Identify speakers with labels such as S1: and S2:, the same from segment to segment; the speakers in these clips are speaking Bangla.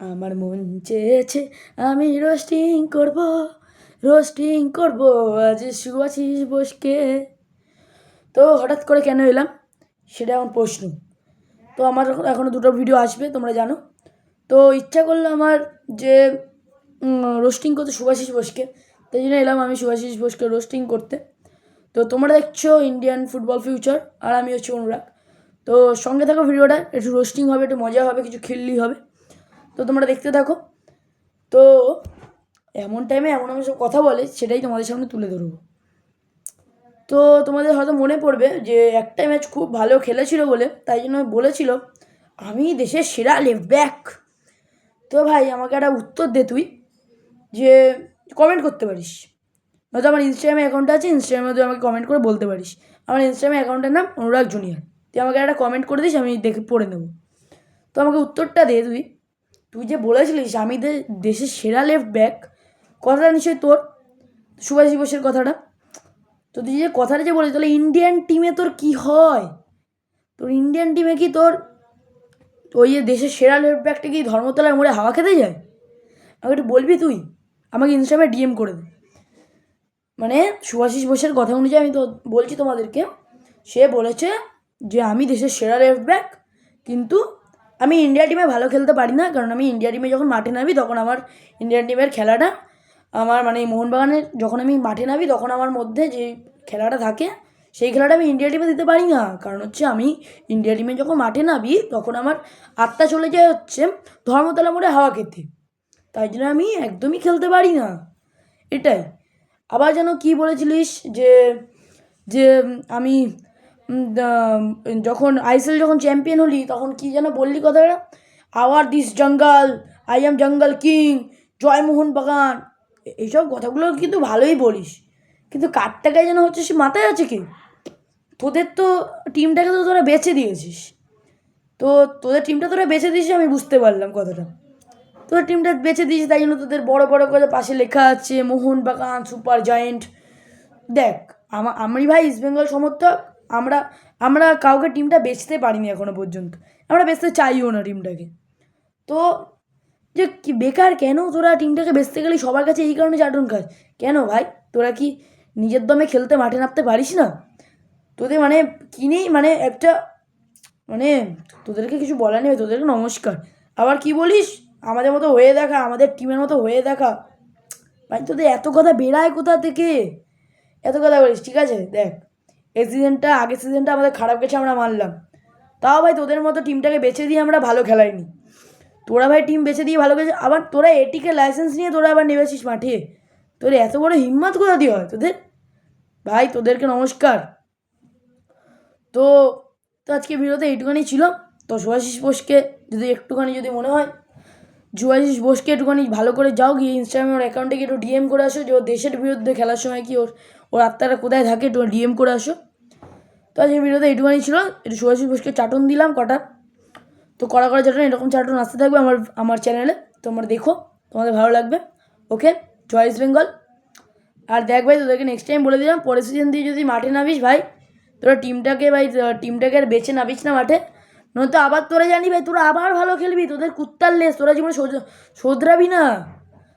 S1: আমার মন চেয়েছে, আমি রোস্টিং করব রোস্টিং করব, আজ শুভাশিস বোসকে। তো হঠাৎ করে কেন এলাম? সেটা এখন প্রশ্ন। তো আমার এখনও দুটো ভিডিও আসবে, তোমরা জানো। তো ইচ্ছা করল আমার যে রোস্টিং করতে শুভাশিস বোসকে। তাই জন্য এলাম আমি শুভাশিস বোসকে রোস্টিং করতে। তো তোমরা দেখছ ইন্ডিয়ান ফুটবল ফিউচার আর আমি হচ্ছে অনুরাগ। তো সঙ্গে থাকো ভিডিওটা একটু রোস্টিং হবে, একটু মজা হবে, কিছু খিল্লি হবে। তো তোমরা দেখতে থাকো। তো এমন টাইমে এমন আমি সব কথা বলে সেটাই তোমাদের সামনে তুলে ধরবো। তো তোমাদের হয়তো মনে পড়বে যে একটা ম্যাচ খুব ভালো খেলেছিল বলে, তাই জন্য বলেছিল, আমি দেশের সেরা লেফট ব্যাক তো ভাই, আমাকে একটা উত্তর দে তুই, যে কমেন্ট করতে পারিস। নয়তো আমার ইনস্টাগ্রামে অ্যাকাউন্ট আছে ইনস্টাগ্রামে তুই আমাকে কমেন্ট করে বলতে পারিস। আমার ইনস্টাগ্রামে অ্যাকাউন্টের নাম অনুরাগ জুনিয়র তুই আমাকে একটা কমেন্ট করে দিস, আমি দেখে পড়ে নেব। তো আমাকে উত্তরটা দে তুই। তুই যে বলেছিলিস আমি দেশের সেরা লেফট ব্যাক কথাটা নিশ্চয়ই তোর, সুভাষ বোসের কথাটা। তো তুই যে কথাটা যে বলিস তাহলে ইন্ডিয়ান টিমে তোর কি হয়? তোর ইন্ডিয়ান টিমে কি তোর ওই যে দেশের সেরা লেফট ব্যাকটা কি ধর্মতলায় মোড়ে হাওয়া খেতে যায়? আমাকে একটু বলবি তুই? আমাকে ইনস্টাগ্রামে ডিএম করে দে। মানে সুভাষিস বোসের কথা অনুযায়ী আমি তো বলছি তোমাদেরকে, সে বলেছে যে আমি দেশের সেরা লেফট ব্যাক কিন্তু আমি ইন্ডিয়া টিমে ভালো খেলতে পারি না, কারণ আমি ইন্ডিয়া টিমে যখন মাঠে নামি তখন আমার ইন্ডিয়ান টিমের খেলাটা, আমার মানে মোহনবাগানের যখন আমি মাঠে নামি তখন আমার মধ্যে যে খেলাটা থাকে, সেই খেলাটা আমি ইন্ডিয়া টিমে দিতে পারি না। কারণ হচ্ছে আমি ইন্ডিয়া টিমে যখন মাঠে নামি তখন আমার আত্মা চলে যায় হচ্ছে ধর্মতলা মোড়ে হাওয়া খেতে। তাই জন্য আমি একদমই খেলতে পারি না। এটাই। আবার যেন কি বলেছিলিস যে যে আমি যখন আইএসএল যখন চ্যাম্পিয়ন হলি, তখন কি যেন বললি কথাটা? Our this jungle, I am jungle king জয়মোহন বাগান। এইসব কথাগুলো কিন্তু ভালোই বলিস। কিন্তু কার টাকায় যেন হচ্ছে সে মাথায় আছে কি? তোদের তো টিমটাকে তো তোরা বেছে দিয়েছিস। তো তোদের টিমটা তোরা বেছে দিয়েছিস আমি বুঝতে পারলাম কথাটা। তোদের টিমটা বেছে দিয়েছিস তাই জন্য তোদের বড় বড় করে পাশে লেখা আছে, মোহন বাগান সুপার জায়েন্ট দেখ, আমি ভাই ইস্ট বেঙ্গল সমর্থক আমরা আমরা কাউকে টিমটা বেচতে পারিনি এখনও পর্যন্ত। আমরা বেচতে চাইও না টিমটাকে তো, যে কি বেকার কেন তোরা টিমটাকে বেচতে গেলে? সবার কাছে এই কারণে চাটন খাস। কেন ভাই? তোরা কি নিজের দমে খেলতে মাঠে নামতে পারিস না? তোদের মানে কিনেই মানে একটা মানে তোদেরকে কিছু বলার নেই তোদেরকে নমস্কার। আবার কি বলিস? আমাদের মতো হয়ে দেখা, আমাদের টিমের মতো হয়ে দেখা। ভাই, তোদের এত কথা বেরায় কোথা থেকে? এত কথা বলিস, ঠিক আছে? দেখ। এই সিজনটা আগের সিজনটা আমাদের খারাপ গেছে, আমরা মানলাম তাও ভাই তোদের মতো টিমটাকে বেছে দিয়ে আমরা ভালো খেলাইনি। তোরা ভাই টিম বেছে দিয়ে ভালো গেছে আবার তোরা এটিকে লাইসেন্স নিয়ে তোরা আবার নেমেছিস মাঠে। তোর এত বড় হিম্মত কোথা দিয়ে হয় তোদের? ভাই তোদেরকে নমস্কার। তো তো আজকে ভিডিওতে এইটুখানি ছিল। তো সুভাষিস বোসকে যদি একটুখানি যদি মনে হয় সুভাষিস বোসকে একটুখানি ভালো করে যাও গিয়ে ইনস্টাগ্রামে ওর অ্যাকাউন্টে গিয়ে একটু ডিএম করে আসো যে ওর দেশের বিরুদ্ধে খেলার সময় কি ওর ওর আত্মারা কোথায় থাকে একটু ডিএম করে আসো। তো আজকে ভিডিওতে এইটুখানি ছিল, একটু সুভাষিস বোসকে চাটন দিলাম কটা। তো কড়া কড়া চাটন এরকম চাটন আসতে থাকবে আমার আমার চ্যানেলে তোমরা দেখো, তোমাদের ভালো লাগবে। ওকে চয়েস বেঙ্গল। আর দেখ ভাই, তোদেরকে নেক্সট টাইম বলে দিলাম, পরের সিজন দিয়ে যদি মাঠে নামিস ভাই, তোরা টিমটাকে ভাই টিমটাকে আর বেছে নামিস না মাঠে। নয়তো আবার তোরা জানি ভাই তোরা আবার ভালো খেলবি, তোদের কুত্তার লেস তোরা জীবনে শোধ- শোধরাবি না।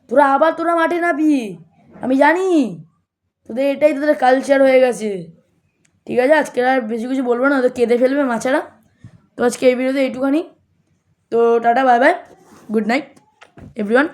S1: তোরা আবার তোরা মাঠে নাবি আমি জানি। তোদের এটাই তোদের কালচার হয়ে গেছে। ঠিক আছে, আজকে আর বেশি কিছু বলব না তো কেঁদে ফেলবে মাছারা। তো আজকে এই ভিডিওতে এইটুখানি। তো tata bye bye good night everyone